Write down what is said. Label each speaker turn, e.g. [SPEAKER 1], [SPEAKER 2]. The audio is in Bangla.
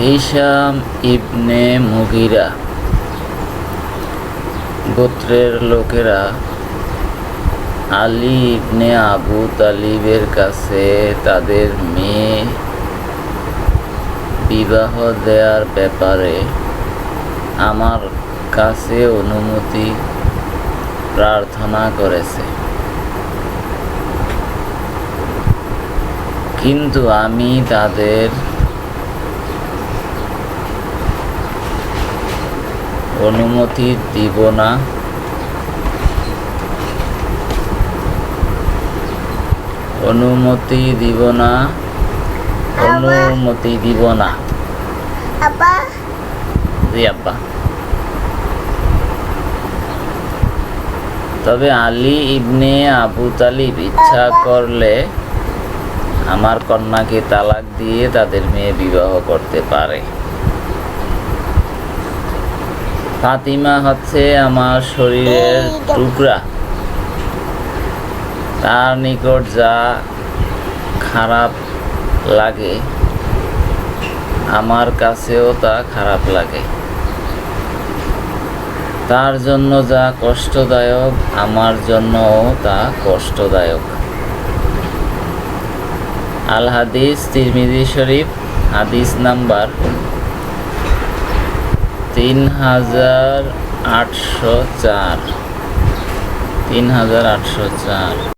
[SPEAKER 1] হিসাম ইবনে মুগিরা। গোত্রের লোকেরা আলী ইবনে আবু তালিবের কাছে তাদের মেয়ে বিবাহ দেওয়ার ব্যাপারে আমার কাছে অনুমতি প্রার্থনা করেছে। কিন্তু আমি তাদের অনুমতি দিব না। অনুমতি দিব না। অনুমতি দিব না।
[SPEAKER 2] আব্বা।
[SPEAKER 1] জি আব্বা। তবে আলী ইবনে আবু তালিব ইচ্ছা করলে আমার কন্যাকে তালাক দিয়ে তাদের মেয়ে বিবাহ করতে পারে। ফাতিমা হচ্ছে আমার শরীরের টুকরা। তার নিকট যা খারাপ লাগে, আমার কাছেও তা খারাপ লাগে। তার জন্য যা কষ্টদায়ক, আমার জন্যও তা কষ্টদায়ক। আল হাদিস তিরমিজি শরীফ, হাদিস নাম্বার তিন হাজার আটশো চার। তিন হাজার আটশো চার।